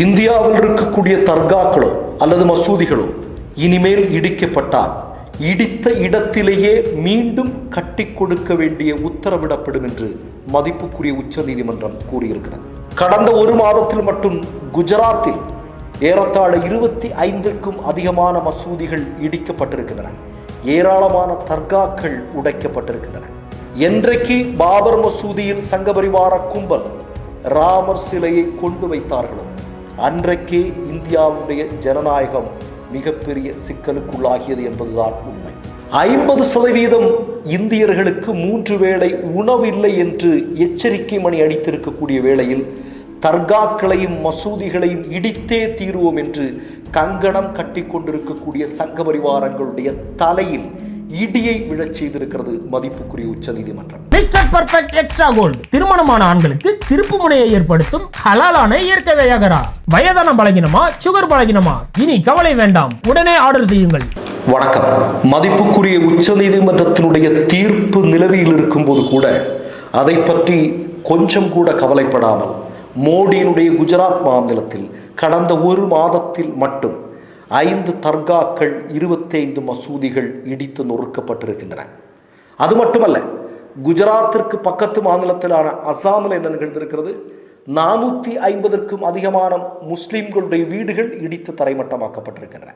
இந்தியாவில் இருக்கக்கூடிய தர்காக்களோ அல்லது மசூதிகளோ இனிமேல் இடிக்கப்பட்டால் இடித்த இடத்திலேயே மீண்டும் கட்டி கொடுக்க வேண்டிய உத்தரவிடப்படும் என்று மதிப்புக்குரிய உச்சநீதிமன்றம் கூறியிருக்கிறது. கடந்த ஒரு மாதத்தில் மட்டும் குஜராத்தில் ஏறத்தாழ இருபத்தி ஐந்திற்கும் அதிகமான மசூதிகள் இடிக்கப்பட்டிருக்கின்றன. ஏராளமான தர்காக்கள் உடைக்கப்பட்டிருக்கின்றன. என்றைக்கு பாபர் மசூதியில் சங்கபரிவார கும்பல் ராமர் சிலையை கொண்டு வைத்தார்களோ அன்றைக்கே இந்தியாவுடைய ஜனநாயகம் மிகப்பெரிய சிக்கலுக்குள்ளாகியது என்பதுதான் உண்மை. ஐம்பது சதவீதம் இந்தியர்களுக்கு மூன்று வேளை உணவில்லை என்று எச்சரிக்கை மணி அடித்திருக்கக்கூடிய வேளையில் தர்காக்களையும் மசூதிகளையும் இடித்தே தீருவோம் என்று கங்கணம் கட்டி கொண்டிருக்கக்கூடிய சங்க பரிவாரங்களுடைய தலையில் இடியை விழச் செய்திருக்கிறது மதிப்புக்குரிய உச்சநீதிமன்றம். மிஸ்டர் பர்ஃபெக்ட் எக்ஸ்ட்ரா கோல்டு திருமணமான ஆண்களுக்கு திருப்பு முனையை ஏற்படுத்தும் ஹலாலான இயற்கை வியாகரா. வயதான பலகினமா சுகர் பலகினமா? இனி கவலை வேண்டாம். உடனே ஆர்டர் செய்யுங்கள். வணக்கம். மதிப்புக்குரிய உச்சநீதிமன்றத்தினுடைய தீர்ப்பு நிலவியில் இருக்கும்போது கூட அதை பற்றி கொஞ்சம் கூட கவலைப்படாமல் மோடியினுடைய குஜராத் மாநிலத்தில் கடந்த ஒரு மாதத்தில் மட்டும் ஐந்து தர்காக்கள் இருபத்தைந்து மசூதிகள் இடித்து நொறுக்கப்பட்டிருக்கின்றன. அது மட்டுமல்ல குஜராத்திற்கு பக்கத்து மாநிலத்திலான அசாமில் என்ன நிகழ்ந்திருக்கிறது? நானூற்றி ஐம்பதற்கும் அதிகமான முஸ்லீம்களுடைய வீடுகள் இடித்து தரைமட்டமாக்கப்பட்டிருக்கின்றன.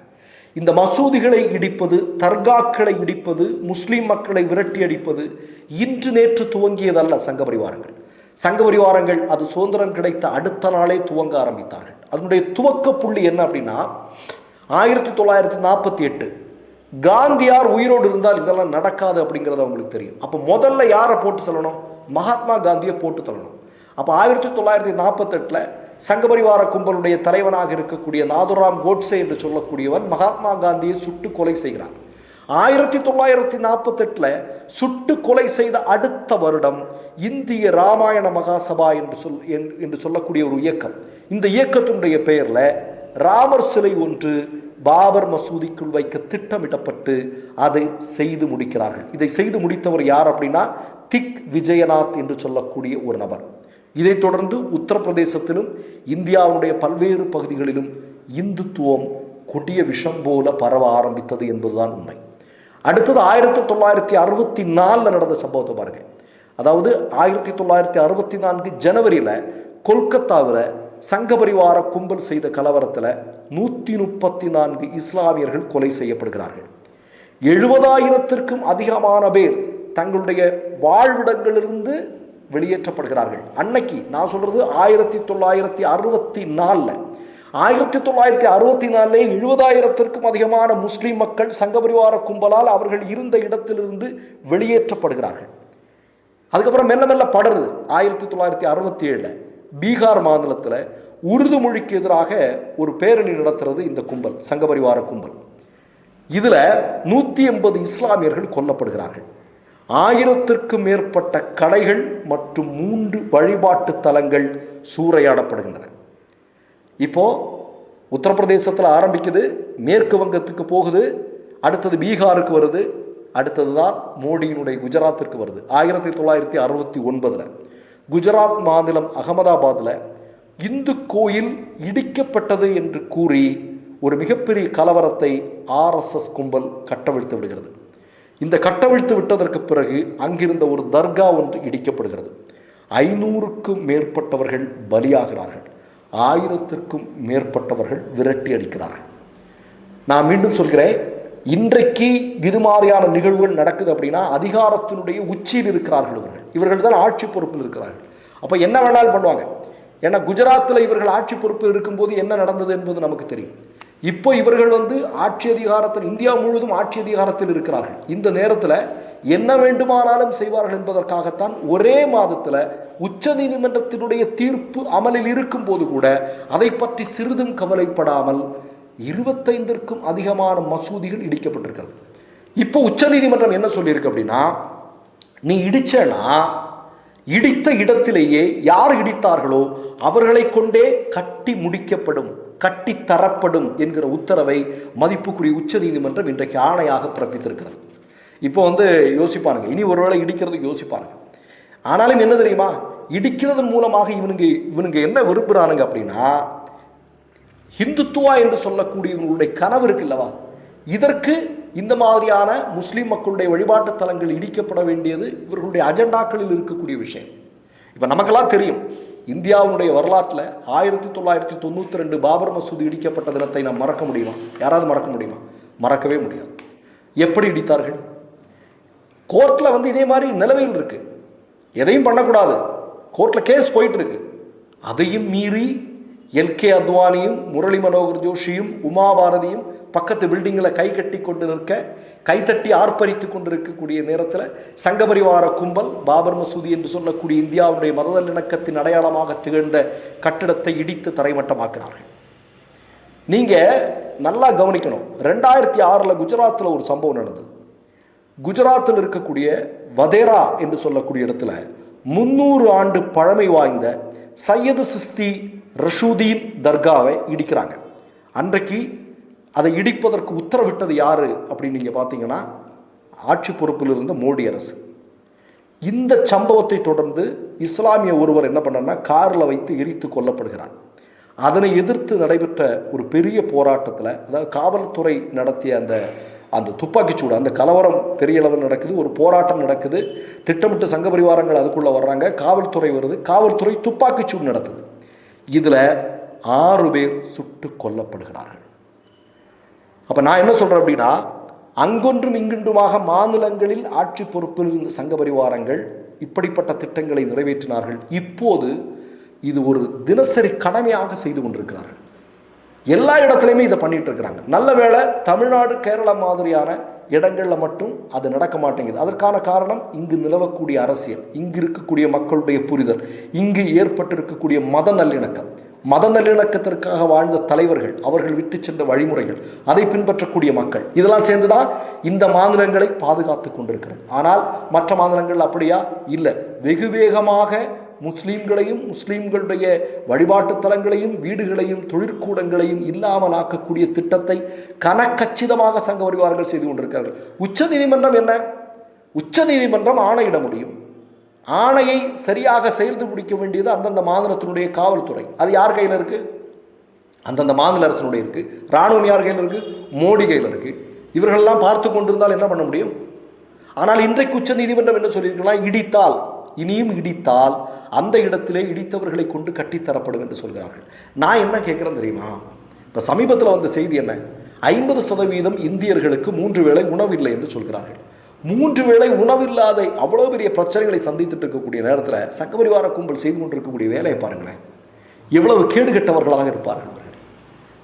இந்த மசூதிகளை இடிப்பது தர்காக்களை இடிப்பது முஸ்லீம் மக்களை விரட்டி அடிப்பது இன்று நேற்று துவங்கியதல்ல சங்க பரிவாரங்கள். சங்க பரிவாரங்கள் அது சுதந்திரம் கிடைத்த அடுத்த நாளே துவங்க ஆரம்பித்தார்கள். அதனுடைய துவக்க புள்ளி என்ன அப்படின்னா ஆயிரத்தி தொள்ளாயிரத்தி நாற்பத்தி எட்டு. காந்தியார் உயிரோடு இருந்தால் இதெல்லாம் நடக்காது அப்படிங்கிறது அவங்களுக்கு தெரியும். அப்போ முதல்ல யாரை போட்டு தள்ளணும்? மகாத்மா காந்தியை போட்டு தள்ளணும். அப்போ ஆயிரத்தி தொள்ளாயிரத்தி நாற்பத்தெட்டில் சங்கபரிவார கும்பலுடைய தலைவனாக இருக்கக்கூடிய நாதுராம் கோட்ஸே என்று சொல்லக்கூடியவன் மகாத்மா காந்தியை சுட்டு கொலை செய்கிறான். ஆயிரத்தி தொள்ளாயிரத்தி நாற்பத்தெட்டில் சுட்டு கொலை செய்த அடுத்த வருடம் இந்திய ராமாயண மகாசபா என்று சொல் என்று- என்று சொல்லக்கூடிய ஒரு இயக்கம். இந்த இயக்கத்தினுடைய பெயரில் ராமர் சிலை ஒன்று பாபர் மசூதிக்குள் வைக்க திட்டமிடப்பட்டு அதை செய்து முடிக்கிறார்கள். இதை செய்து முடித்தவர் யார் அப்படின்னா திக் விஜயநாத் என்று சொல்லக்கூடிய ஒரு நபர். இதைத் தொடர்ந்து உத்தரப்பிரதேசத்திலும் இந்தியாவுடைய பல்வேறு பகுதிகளிலும் இந்துத்துவம் கொடிய விஷம் போல பரவ ஆரம்பித்தது என்பதுதான் உண்மை. அடுத்தது ஆயிரத்தி தொள்ளாயிரத்தி அறுபத்தி நாலில் நடந்த சம்பவத்தை பாருங்க. அதாவது ஆயிரத்தி தொள்ளாயிரத்தி அறுபத்தி நான்கு ஜனவரியில் கொல்கத்தாவில் சங்கபரிவார கும்பல் செய்த கலவரத்தில் நூற்றி முப்பத்தி நான்கு இஸ்லாமியர்கள் கொலை செய்யப்படுகிறார்கள். எழுபதாயிரத்திற்கும் அதிகமான பேர் தங்களுடைய வாழ்விடங்களிலிருந்து வெளியேற்றப்படுகிறார்கள். அன்னைக்கு நான் சொல்றது ஆயிரத்தி தொள்ளாயிரத்தி அறுபத்தி நாலில் ஆயிரத்தி தொள்ளாயிரத்தி அறுபத்தி நாலிலே எழுபதாயிரத்திற்கும் அதிகமான முஸ்லீம் மக்கள் சங்கபரிவார கும்பலால் அவர்கள் இருந்த இடத்திலிருந்து வெளியேற்றப்படுகிறார்கள். அதுக்கப்புறம் மெல்ல மெல்ல படருது. ஆயிரத்தி தொள்ளாயிரத்தி அறுபத்தி ஏழில் பீகார் மாநிலத்தில் உருது மொழிக்கு எதிராக ஒரு பேரணி நடத்துறது இந்த கும்பல் சங்கபரிவார கும்பல். இதில் நூற்றி எண்பது இஸ்லாமியர்கள் கொல்லப்படுகிறார்கள். ஆயிரத்திற்கும் மேற்பட்ட கடைகள் மற்றும் மூன்று வழிபாட்டு தலங்கள் சூறையாடப்படுகின்றன. இப்போ உத்தரப்பிரதேசத்தில் ஆரம்பிக்குது மேற்கு வங்கத்துக்கு போகுது அடுத்தது பீகாருக்கு வருது அடுத்தது தான் மோடியினுடைய குஜராத்திற்கு வருது. ஆயிரத்தி தொள்ளாயிரத்தி அறுபத்தி ஒன்பதில். குஜராத் மாநிலம் அகமதாபாத்தில் இந்து கோயில் இடிக்கப்பட்டது என்று கூறி ஒரு மிகப்பெரிய கலவரத்தை ஆர்எஸ்எஸ் கும்பல் கட்டவிழ்த்து விடுகிறது. இந்த கட்டவிழ்த்து விட்டதற்கு பிறகு அங்கிருந்த ஒரு தர்கா ஒன்று இடிக்கப்படுகிறது. ஐநூறுக்கும் மேற்பட்டவர்கள் பலியாகிறார்கள். ஆயிரத்திற்கும் மேற்பட்டவர்கள் விரட்டி அடிக்கிறார்கள். நான் மீண்டும் சொல்கிறேன் இன்றைக்கு இது மாதிரியான நிகழ்வுகள் நடக்குது அப்படின்னா அதிகாரத்தினுடைய உச்சியில் இருக்கிறார்கள் இவர்கள். இவர்கள் தான் ஆட்சி பொறுப்பில் இருக்கிறார்கள். அப்போ என்ன வேணாலும் பண்ணுவாங்க. ஏன்னா குஜராத்தில் இவர்கள் ஆட்சி பொறுப்பில் இருக்கும்போது என்ன நடந்தது என்பது நமக்கு தெரியும். இப்போ இவர்கள் வந்து ஆட்சி அதிகாரத்தில் இந்தியா முழுவதும் ஆட்சி அதிகாரத்தில் இருக்கிறார்கள். இந்த நேரத்தில் என்ன வேண்டுமானாலும் செய்வார்கள் என்பதற்காகத்தான் ஒரே மாதத்தில் உச்ச நீதிமன்றத்தினுடைய தீர்ப்பு அமலில் இருக்கும்போது கூட அதை பற்றி சிறிதும் கவலைப்படாமல் இருபத்தைந்திற்கும் அதிகமான மசூதிகள் இடிக்கப்பட்டிருக்கிறது. இப்போ உச்சநீதிமன்றம் என்ன சொல்லியிருக்கு அப்படின்னா நீ இடிச்சேனா இடித்த இடத்திலேயே யார் இடித்தார்களோ அவர்களை கொண்டே கட்டி முடிக்கப்படும் கட்டி தரப்படும் என்கிற உத்தரவை மதிப்புக்குரிய உச்சநீதிமன்றம் இன்றைக்கு ஆணையாக பிறப்பித்திருக்கிறது. இப்போ வந்து யோசிப்பானுங்க இனி ஒருவேளை இடிக்கிறதுக்கு யோசிப்பானுங்க ஆனாலும் என்ன தெரியுமா? இடிக்கிறதன் மூலமாக இவனுங்க இவனுங்க என்ன விரும்புகிறானுங்க அப்படின்னா ஹிந்துத்துவா என்று சொல்லக்கூடியவங்களுடைய கனவு இருக்குல்லவா இதற்கு இந்த மாதிரியான முஸ்லீம் மக்களுடைய வழிபாட்டு தலங்கள் இடிக்கப்பட வேண்டியது இவர்களுடைய அஜெண்டாக்களில் இருக்கக்கூடிய விஷயம். இப்போ நமக்கெல்லாம் தெரியும் இந்தியாவுடைய வரலாற்றில் ஆயிரத்தி தொள்ளாயிரத்தி தொண்ணூற்றி ரெண்டு பாபர் மசூதி இடிக்கப்பட்ட தினத்தை நாம் மறக்க முடியுமா? யாராவது மறக்க முடியுமா? மறக்கவே முடியாது. எப்படி இடித்தார்கள்? கோர்ட்டில் வந்து இதே மாதிரி நிலவையில் இருக்குது எதையும் பண்ணக்கூடாது. கோர்ட்டில் கேஸ் போயிட்டுருக்கு அதையும் மீறி எல்கே அத்வானியும் முரளி மனோகர் ஜோஷியும் உமாபாரதியும் பக்கத்து பில்டிங்கில் கை கட்டி கொண்டு நிற்க கைத்தட்டி ஆர்ப்பரித்து கொண்டிருக்கக்கூடிய நேரத்தில் சங்கபரிவார கும்பல் பாபர் மசூதி என்று சொல்லக்கூடிய இந்தியாவுடைய மததல் இணக்கத்தின் அடையாளமாக திகழ்ந்த கட்டிடத்தை இடித்து தரைமட்டமாக்கினார்கள். நீங்கள் நல்லா கவனிக்கணும். ரெண்டாயிரத்தி ஆறில் குஜராத்தில் ஒரு சம்பவம் நடந்தது. குஜராத்தில் இருக்கக்கூடிய வதேரா என்று சொல்லக்கூடிய இடத்துல முந்நூறு ஆண்டு பழமை வாய்ந்த சையது சிஸ்தி ரஷூதீன் தர்காவை இடிக்கிறாங்க. அன்றைக்கு அதை இடிப்பதற்கு உத்தரவிட்டது யார் அப்படின்னு நீங்கள் பார்த்தீங்கன்னா ஆட்சி பொறுப்பில் இருந்த மோடி அரசு. இந்த சம்பவத்தை தொடர்ந்து இஸ்லாமிய ஒருவர் என்ன பண்ணனா காரில் வைத்து எரித்து கொல்லப்படுகிறார். அதனை எதிர்த்து நடைபெற்ற ஒரு பெரிய போராட்டத்தில் அதாவது காவல்துறை நடத்திய அந்த அந்த துப்பாக்கிச்சூடு அந்த கலவரம் பெரிய அளவில் நடக்குது ஒரு போராட்டம் நடக்குது திட்டமிட்டு சங்க பரிவாரங்கள் அதுக்குள்ளே வர்றாங்க காவல்துறை வருது காவல்துறை துப்பாக்கிச்சூடு நடத்துது. இதில் ஆறு பேர் சுட்டு கொல்லப்படுகிறார்கள். அப்போ நான் என்ன சொல்கிறேன் அப்படின்னா அங்கொன்றும் இங்கொன்றுமாக மாநிலங்களில் ஆட்சி பொறுப்பில் இருந்த சங்க பரிவாரங்கள் இப்படிப்பட்ட திட்டங்களை நிறைவேற்றினார்கள். இப்போது இது ஒரு தினசரி கடமையாக செய்து கொண்டிருக்கிறார்கள். எல்லா இடத்துலையுமே இதை பண்ணிட்டு இருக்கிறாங்க. நல்ல வேளை தமிழ்நாடு கேரளா மாதிரியான இடங்களில் மட்டும் அது நடக்க மாட்டேங்குது. அதற்கான காரணம் இங்கு நிலவக்கூடிய அரசியல். இங்கு இருக்கக்கூடிய மக்களுடைய புரிதல். இங்கு ஏற்பட்டிருக்கக்கூடிய மத நல்லிணக்கம். மத நல்லிணக்கத்திற்காக வாழ்ந்த தலைவர்கள் அவர்கள் விட்டு சென்ற வழிமுறைகள் அதை பின்பற்றக்கூடிய மக்கள் இதெல்லாம் சேர்ந்துதான் இந்த மாநிலங்களை பாதுகாத்து கொண்டிருக்கிறது. ஆனால் மற்ற மாநிலங்கள் அப்படியா? இல்லை. வெகு வேகமாக முஸ்லீம்களையும் முஸ்லீம்களுடைய வழிபாட்டு தலங்களையும் வீடுகளையும் தொழிற்கூடங்களையும் இல்லாமல் ஆக்கக்கூடிய திட்டத்தை கனக்கச்சிதமாக சங்க பரிவாரங்கள் செய்து கொண்டிருக்கிறார்கள். உச்ச நீதிமன்றம் என்ன? உச்ச நீதிமன்றம் ஆணையிட முடியும். ஆணையை சரியாக செயல்து முடிக்க வேண்டியது அந்தந்த மாநிலத்தினுடைய காவல்துறை. அது யார் கையில் இருக்கு? அந்தந்த மாநில அரசினுடைய இருக்கு. ராணுவம் யார் கையில் இருக்கு? மோடி கையில் இருக்கு. இவர்களெல்லாம் பார்த்து கொண்டிருந்தால் என்ன பண்ண முடியும்? ஆனால் இன்றைக்கு உச்ச நீதிமன்றம் என்ன சொல்லியிருக்கலாம் இடித்தால் இனியும் இடித்தால் அந்த இடத்திலே இடித்தவர்களை கொண்டு கட்டித்தரப்படும் என்று சொல்கிறார்கள். நான் என்ன கேட்குறேன் தெரியுமா? இப்போ சமீபத்தில் வந்த செய்தி என்ன? ஐம்பது சதவீதம் இந்தியர்களுக்கு மூன்று வேளை உணவில்லை என்று சொல்கிறார்கள். மூன்று வேளை உணவில்லாத அவ்வளோ பெரிய பிரச்சனைகளை சந்தித்துட்டு இருக்கக்கூடிய நேரத்தில் சங்கபரிவார கும்பல் செய்து கொண்டிருக்கக்கூடிய வேலையை பாருங்களேன். எவ்வளவு கேடுகெட்டவர்களாக இருப்பார்கள் இவர்கள்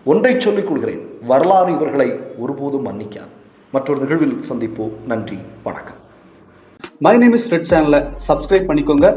ஒன்றை சொல்லிக் கொள்கிறேன். வரலாறு இவர்களை ஒருபோதும் மன்னிக்காது. மற்றொரு நிகழ்வில் சந்திப்போம். நன்றி. வணக்கம். மை நேம் இஸ் ரெட் சேனலை சப்ஸ்கிரைப் பண்ணிக்கோங்க.